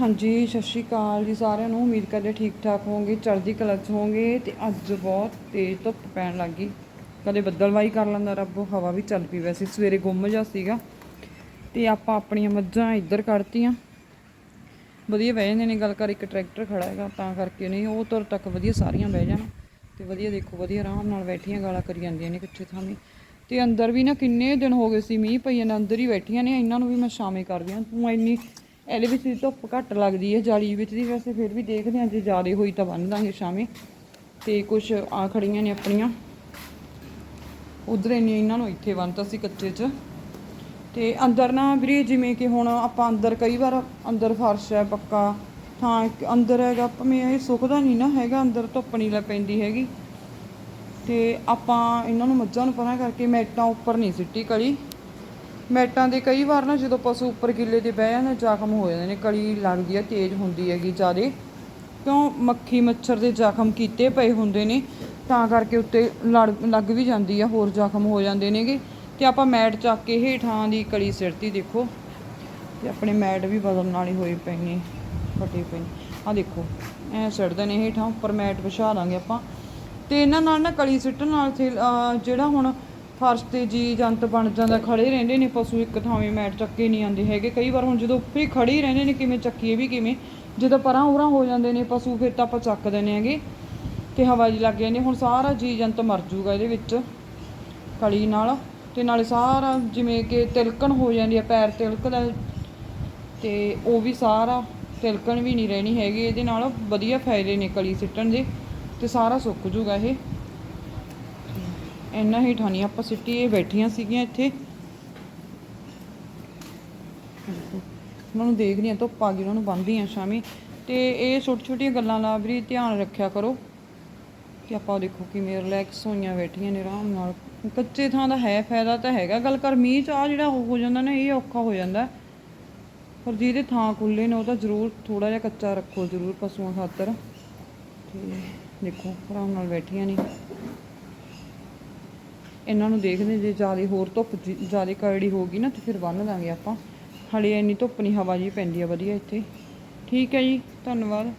ਹਾਂਜੀ, ਸਤਿ ਸ਼੍ਰੀ ਅਕਾਲ ਜੀ ਸਾਰਿਆਂ ਨੂੰ। ਉਮੀਦ ਕਰਦੇ ਠੀਕ ਠਾਕ ਹੋਵੋਗੇ, ਚੜ੍ਹਦੀ ਕਲਾ 'ਚ ਹੋਵੋਗੇ ਤੇ ਅੱਜ ਬਹੁਤ ਤੇਜ਼ ਧੁੱਪ ਪੈਣ ਲੱਗ ਗਈ। ਕਦੇ ਬੱਦਲਵਾਈ ਕਰ ਲੈਂਦਾ ਰੱਬ, ਹਵਾ ਵੀ ਚੱਲ ਪਈ ਵੈਸੇ, ਸਵੇਰੇ ਗੁੰਮ ਜਾ ਸੀਗਾ। ਤੇ ਆਪਾਂ ਆਪਣੀਆਂ ਮੱਝਾਂ ਇੱਧਰ ਕੱਢਤੀਆਂ। ਵਧੀਆ ਬਹਿ ਜਾਂਦੇ ਨੇ, ਗੱਲ ਕਰ ਇੱਕ ਟਰੈਕਟਰ ਖੜਾ ਹੈਗਾ, ਤਾਂ ਕਰਕੇ ਨਹੀਂ, ਉਹ ਤੁਰ ਤੱਕ ਵਧੀਆ ਸਾਰੀਆਂ ਬਹਿ ਜਾਣ। ਤੇ ਵਧੀਆ ਦੇਖੋ, ਵਧੀਆ ਆਰਾਮ ਨਾਲ ਬੈਠੀਆਂ, ਗਾਲਾਂ ਕਰੀ ਜਾਂਦੀਆਂ ਨੇ ਕਿੱਥੇ ਥਾਵੇਂ ਤੇ। ਅੰਦਰ ਵੀ ਨਾ ਕਿੰਨੇ ਦਿਨ ਹੋ ਗਏ ਸੀ ਮੀਂਹ ਪਈ ਨੇ ਅੰਦਰ ਹੀ ਬੈਠੀਆਂ ਨੇ, ਇਹਨਾਂ ਨੂੰ ਵੀ ਮੈਂ ਸ਼ਾਮੇ ਕਰਦੀ ਹਾਂ ਤੂੰ ਇੰਨੀ ਇਹਦੇ ਵਿੱਚ ਦੀ ਧੁੱਪ ਘੱਟ ਲੱਗਦੀ ਹੈ, ਜਾਲੀ ਵਿੱਚ ਦੀ, ਵੈਸੇ ਫਿਰ ਵੀ ਦੇਖਦੇ ਹਾਂ, ਜੇ ਜ਼ਿਆਦਾ ਹੋਈ ਤਾਂ ਬੰਨ ਦਾਂਗੇ ਸ਼ਾਮੇ ਤੇ ਕੁਝ ਆ ਖੜੀਆਂ ਨੇ ਆਪਣੀਆਂ। ਉਧਰ ਇੰਨੀ ਇਹਨਾਂ ਨੂੰ ਇੱਥੇ ਬੰਨਤਾ ਸੀ ਕੱਚੇ 'ਚ। ਤੇ ਅੰਦਰ ਨਾ ਵੀਰੇ, ਜਿਵੇਂ ਕਿ ਹੁਣ ਆਪਾਂ ਅੰਦਰ ਕਈ ਵਾਰ ਅੰਦਰ ਫਰਸ਼ ਹੈ ਪੱਕਾ ਥਾਂ ਇੱਕ ਅੰਦਰ ਹੈਗਾ, ਭਾਵੇਂ ਇਹ ਸੁੱਕਦਾ ਨਹੀਂ ਨਾ ਹੈਗਾ, ਅੰਦਰ ਧੁੱਪ ਨਹੀਂ ਲੱਗ ਪੈਂਦੀ ਹੈਗੀ। ਤੇ ਆਪਾਂ ਇਹਨਾਂ ਨੂੰ ਮੱਝਾਂ ਨੂੰ ਪਰਾਂ ਕਰਕੇ ਮੈਟਾਂ ਉੱਪਰ ਨਹੀਂ ਸਿੱਟੀ ਕਲੀ। ਮੈਟਾਂ ਦੇ ਕਈ ਵਾਰ ਨਾ ਜਦੋਂ ਪਸ਼ੂ ਉੱਪਰ ਗਿੱਲੇ ਦੇ ਬਹਿ ਜਾਂਦੇ, ਜ਼ਖਮ ਹੋ ਜਾਂਦੇ ਨੇ, ਕਲੀ ਲੱਗਦੀ ਹੈ ਤੇਜ਼ ਹੁੰਦੀ ਹੈਗੀ ਜ਼ਿਆਦੇ। ਕਿਉਂ? ਮੱਖੀ ਮੱਛਰ ਦੇ ਜ਼ਖਮ ਕੀਤੇ ਪਏ ਹੁੰਦੇ ਨੇ, ਤਾਂ ਕਰਕੇ ਉੱਤੇ ਲੜ ਲੱਗ ਵੀ ਜਾਂਦੀ ਆ, ਹੋਰ ਜ਼ਖਮ ਹੋ ਜਾਂਦੇ ਨੇਗੇ। ਤੇ ਆਪਾਂ ਮੈਟ ਚੱਕ ਕੇ ਹੇਠਾਂ ਦੀ ਕਲੀ ਸਿਰਤੀ ਦੇਖੋ। ਤੇ ਆਪਣੇ ਮੈਟ ਵੀ ਬਦਲਣ ਵਾਲੀ ਹੋਈ ਪਈ ਨੇ, ਫਟੇ ਪਏ ਆ ਦੇਖੋ, ਐ ਸਿੱਟਦੇ ਨੇ ਹੇਠਾਂ, ਉੱਪਰ ਮੈਟ ਵਿਛਾ ਦਾਂਗੇ ਆਪਾਂ। ਤੇ ਇਹਨਾਂ ਨਾਲ ਨਾ ਕਲੀ ਸਿੱਟਣ ਨਾਲ ਤੇ ਜਿਹੜਾ ਹੁਣ ਫਰਸ਼ ਤੇ ਜੀ ਜੰਤ ਬਣ ਜਾਂਦਾ, ਖੜੇ ਰਹਿੰਦੇ ਨੇ ਪਸ਼ੂ ਇੱਕ ਥਾਵੇਂ ਮੈਟ ਚੱਕੇ ਨਹੀਂ ਆਉਂਦੇ ਹੈਗੇ। ਕਈ ਵਾਰ ਹੁਣ ਜਦੋਂ ਉੱਪਰ ਹੀ ਖੜੇ ਹੀ ਰਹਿੰਦੇ ਨੇ, ਕਿਵੇਂ ਚੱਕੀਏ ਵੀ ਕਿਵੇਂ? ਜਦੋਂ ਪਰਾਂ ਉਰਾਂ ਹੋ ਜਾਂਦੇ ਨੇ ਪਸ਼ੂ, ਫਿਰ ਤਾਂ ਆਪਾਂ ਚੱਕ ਦਿੰਦੇ ਹੈਗੇ। ਤੇ ਹਵਾ ਜੀ ਲੱਗ ਜਾਂਦੀ, ਹੁਣ ਸਾਰਾ ਜੀ ਜੰਤ ਮਰ ਜੂਗਾ ਇਹਦੇ ਵਿੱਚ ਕਲੀ ਨਾਲ। ਤੇ ਨਾਲੇ ਸਾਰਾ ਜਿਵੇਂ ਕਿ ਤਿਲਕਣ ਹੋ ਜਾਂਦੀ ਹੈ ਪੈਰ ਤਿਲਕਦਾ ਤੇ ਉਹ ਵੀ ਸਾਰਾ ਤਿਲਕਣ ਵੀ ਨਹੀਂ ਰਹਿਣੀ ਹੈਗੀ ਇਹਦੇ ਨਾਲ, ਵਧੀਆ ਫਾਇਦੇ ਨੇ ਕਲੀ ਸਿੱਟਣ ਦੇ। ਤੇ ਸਾਰਾ ਸੁੱਕ ਜੂਗਾ ਇਹ। ਇੰਨਾ ਹੀ ਠਾਣੀ, ਆਪਾਂ ਸਿੱਟੀ ਬੈਠੀਆਂ ਸੀਗੀਆਂ ਇੱਥੇ। ਉਹਨਾਂ ਨੂੰ ਦੇਖਦੀ ਆ ਧੁੱਪ ਆ ਗਈ, ਉਹਨਾਂ ਨੂੰ ਬੰਨ੍ਹਦੀ ਆ ਸ਼ਾਮੀ। ਤੇ ਇਹ ਛੋਟੀ ਛੋਟੀਆਂ ਗੱਲਾਂ ਦਾ ਵੀ ਧਿਆਨ ਰੱਖਿਆ ਕਰੋ ਕਿ ਆਪਾਂ ਦੇਖੋ ਕਿਵੇਂ ਰਿਲੈਕਸ ਹੋਈਆਂ, ਬੈਠੀਆਂ ਨੇ ਆਰਾਮ ਨਾਲ। ਕੱਚੇ ਥਾਂ ਦਾ ਹੈ, ਫਾਇਦਾ ਤਾਂ ਹੈਗਾ। ਗੱਲ ਕਰ, ਮੀਂਹ ਚ ਆ ਜਿਹੜਾ ਉਹ ਹੋ ਜਾਂਦਾ ਨਾ, ਇਹ ਔਖਾ ਹੋ ਜਾਂਦਾ। ਪਰ ਜਿਹਦੇ ਥਾਂ ਖੁੱਲੇ ਨੇ, ਉਹ ਤਾਂ ਜ਼ਰੂਰ ਥੋੜਾ ਜਿਹਾ ਕੱਚਾ ਰੱਖੋ, ਜ਼ਰੂਰ ਪਸ਼ੂਆਂ ਖਾਤਰ। ਤੇ ਦੇਖੋ, ਆਰਾਮ ਨਾਲ ਬੈਠੀਆਂ ਨੇ। ਇਹਨਾਂ ਨੂੰ ਦੇਖਦੇ ਜੇ ਜ਼ਿਆਦਾ ਹੋਰ ਧੁੱਪ ਜ਼ਿਆਦਾ ਕਰੜੀ ਹੋ ਗਈ ਨਾ ਤੇ ਫਿਰ ਬੰਨ ਦਾਂਗੇ ਆਪਾਂ। ਹਲੇ ਇੰਨੀ ਧੁੱਪ ਨਹੀਂ, ਹਵਾ ਜੀ ਪੈਂਦੀ ਆ ਵਧੀਆ ਇੱਥੇ। ਠੀਕ ਹੈ ਜੀ, ਧੰਨਵਾਦ।